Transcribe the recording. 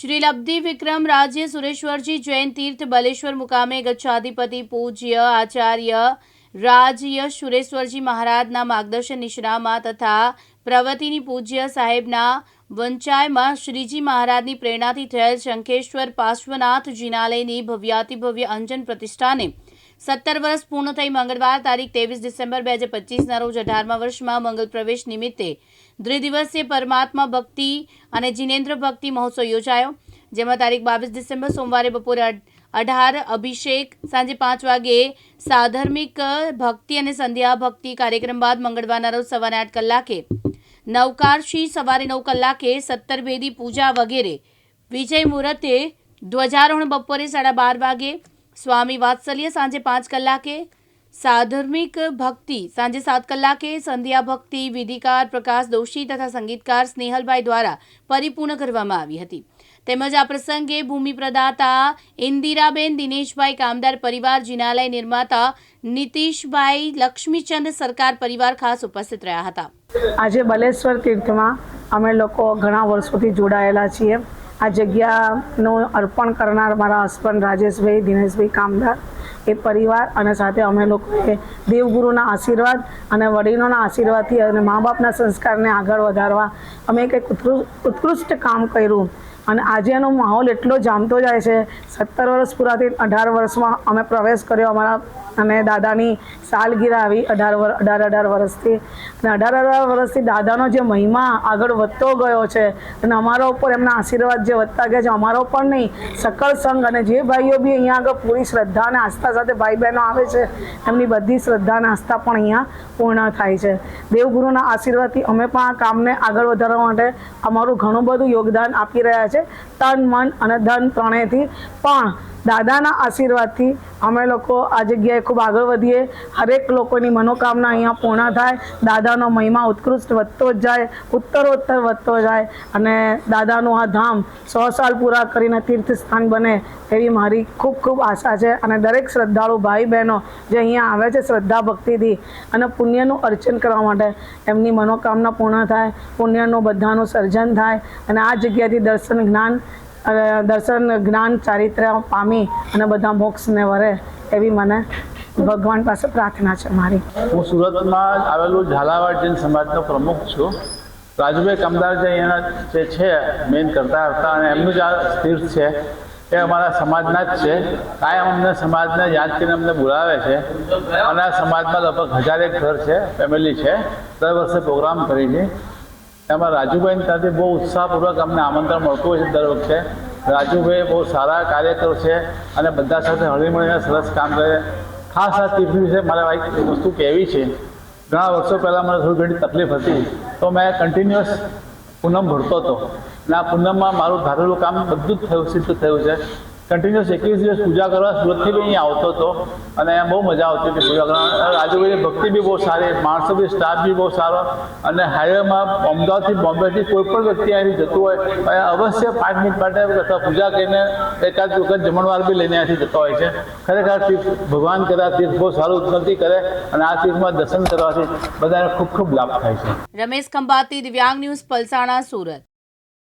શ્રી લબ્ધિ વિક્રમ રાજ્ય સુરેશ્વરજી જૈન તીર્થ બલેશ્વર મુકામે ગચ્છાધિપતિ પૂજ્ય આચાર્ય રાજ્ય સુરેશ્વરજી મહારાજના માર્ગદર્શન નિશ્રામાં તથા પ્રવતિની પૂજ્ય સાહેબના વંચાયમાં શ્રીજી મહારાજની પ્રેરણાથી થયેલ શંખેશ્વર પાર્શ્વનાથ જિનાલયની ભવ્યાતિભવ્ય અંજન પ્રતિષ્ઠાને સત્તર વર્ષ પૂર્ણ થઈ મંગળવાર તારીખ ત્રેવીસ ડિસેમ્બર બે હજાર પચીસના રોજ અઢારમા વર્ષમાં મંગલ પ્રવેશ નિમિત્તે દ્વિદિવસીય પરમાત્મા ભક્તિ અને જીનેન્દ્ર ભક્તિ મહોત્સવ યોજાયો. જેમાં તારીખ બાવીસ ડિસેમ્બર સોમવારે બપોરે અઢાર અભિષેક, સાંજે પાંચ વાગે સાધર્મિક ભક્તિ અને સંધ્યા ભક્તિ કાર્યક્રમ બાદ મંગળવારના રોજ સવારે આઠ કલાકે નવકારશી સવારે નવ કલાકે સત્તર ભેદી પૂજા વગેરે. વિજય મુહૂર્તે ધ્વજારોહણ બપોરે સાડા બાર વાગે સ્વામી વાત્સલ્ય સાંજે પાંચ કલાકે, સાધર્મિક ભક્તિ સાંજે સાત કલાકે, સંધ્યા ભક્તિ, વિધિકાર, પ્રકાશ દોશી તથા સંગીતકાર સ્નેહલભાઈ દ્વારા પરિપૂર્ણ કરવામાં આવી હતી. તેમજ આ પ્રસંગે ભૂમિ પ્રદાતા ઇન્દિરાબેન દિનેશભાઈ કામદાર પરિવાર, જિનાલય નિર્માતા નીતિશભાઈ લક્ષ્મીચંદ સરકાર પરિવાર ખાસ ઉપસ્થિત રહ્યા હતા. આજે બલેશ્વર તીર્થમાં અમે લોકો ઘણા વર્ષોથી જોડાયેલા છીએ. આ જગ્યાનું અર્પણ કરનાર મારા હસબન્ડ રાજેશભાઈ, દિનેશભાઈ કામદાર, એ પરિવાર અને સાથે અમે લોકોએ દેવગુરુના આશીર્વાદ અને વડીલોના આશીર્વાદથી અને મા બાપના સંસ્કારને આગળ વધારવા અમે કંઈક ઉત્કૃ- ઉત્કૃષ્ટ કામ કર્યું. અને આજે એનો માહોલ એટલો જામતો જાય છે. સત્તર વર્ષ પૂરાથી અઢાર વર્ષમાં અમે પ્રવેશ કર્યો અમારા અને દાદાની સાલગીરા આવી અઢાર અઢાર અઢાર વર્ષથી. અને અઢાર અઢાર વર્ષથી દાદાનો જે મહિમા આગળ વધતો ગયો છે અને અમારા ઉપર એમના આશીર્વાદ જે વધતા ગયા છે, અમારો પણ નહીં. સકળ સંઘ અને જે ભાઈઓ બી અહીંયા આગળ પૂરી શ્રદ્ધા અને આસ્થા સાથે ભાઈ બહેનો આવે છે, એમની બધી શ્રદ્ધા અને આસ્થા પણ અહીંયા પૂર્ણ થાય છે. દેવગુરુના આશીર્વાદથી અમે પણ આ કામને આગળ વધારવા માટે અમારું ઘણું બધું યોગદાન આપી રહ્યા છે. તન મન અને ધન ત્રણેયથી પણ દાદાના આશીર્વાદથી અમે લોકો આ જગ્યાએ ખૂબ આગળ વધીએ. હરેક લોકોની મનોકામના અહીંયા પૂર્ણ થાય. દાદાનો મહિમા ઉત્કૃષ્ટ વધતો જ જાય, ઉત્તરોત્તર વધતો જાય અને દાદાનું આ ધામ સો સાલ પૂરા કરીને તીર્થસ્થાન બને એવી મારી ખૂબ ખૂબ આશા છે અને દરેક શ્રદ્ધાળુ ભાઈ બહેનો જે અહીંયા આવે છે શ્રદ્ધા ભક્તિથી અને પુણ્યનું અર્ચન કરવા માટે એમની મનોકામના પૂર્ણ થાય, પુણ્યનું બધાનું સર્જન થાય અને આ જગ્યાથી દર્શન જ્ઞાન અ, દર્શન જ્ઞાન ચારિત્ર પામી અને બધા મોક્ષને વરે એવી મને ભગવાન પાસે પ્રાર્થના છે મારી. હું સુરતમાં આવેલું ઝાલાવાડ જૈન સમાજનો પ્રમુખ છું. રાજુભાઈ કમદાર જે અહીંયાના જે છે મેઇન કરતા હતા અને એમનું જે આ તીર્થ છે એ અમારા સમાજના જ છે. કાયમ અમને સમાજને યાદ કરીને અમને બોલાવે છે. અને આ સમાજમાં લગભગ હજારેક ઘર છે ફેમિલી છે. દર વર્ષે પ્રોગ્રામ કરી છે એમાં રાજુભાઈની સાથે બહુ ઉત્સાહપૂર્વક અમને આમંત્રણ મળતું હોય છે દર વખતે. રાજુભાઈ બહુ સારા કાર્યકર છે અને બધા સાથે હળીમળીને સરસ કામ કરે. ખાસ આ તીર્થ વિશે મારે ભાઈ વસ્તુ કહેવી છે. ઘણા વર્ષો પહેલાં મને થોડી ઘણી તકલીફ હતી, તો મેં કન્ટિન્યુઅસ પૂનમ ભરતો હતો. અને આ પૂનમમાં મારું ધારેલું કામ બધું જ થયું, સિદ્ધ થયું છે. કન્ટિન્યુઅસ એકવીસ દિવસ પૂજા કરવા સુરતથી બી અહીંયા આવતો હતો અને બહુ મજા આવતી હતી પૂજા કરવા. રાજુભાઈની ભક્તિ બી બહુ સારી, માણસો બી સ્ટાફ બી બહુ સારો. અને હાઈવેમાં અમદાવાદથી બોમ્બેથી કોઈ પણ વ્યક્તિ અહીંથી જતું હોય, અહીંયા અવશ્ય પાંચ મિનિટ માટે અથવા પૂજા કરીને એકાદ વખત જમણવાર બી લઈને અહીંથી જતો હોય છે. ખરેખર તીર્થ, ભગવાન કરે, તીર્થ બહુ સારું ઉત્પત્તિ કરે અને આ તીર્થમાં દર્શન કરવાથી બધાને ખૂબ ખૂબ લાભ થાય છે. રમેશ ખંભાતી, દિવ્યાંગ ન્યૂઝ, પલસાણા, સુરત.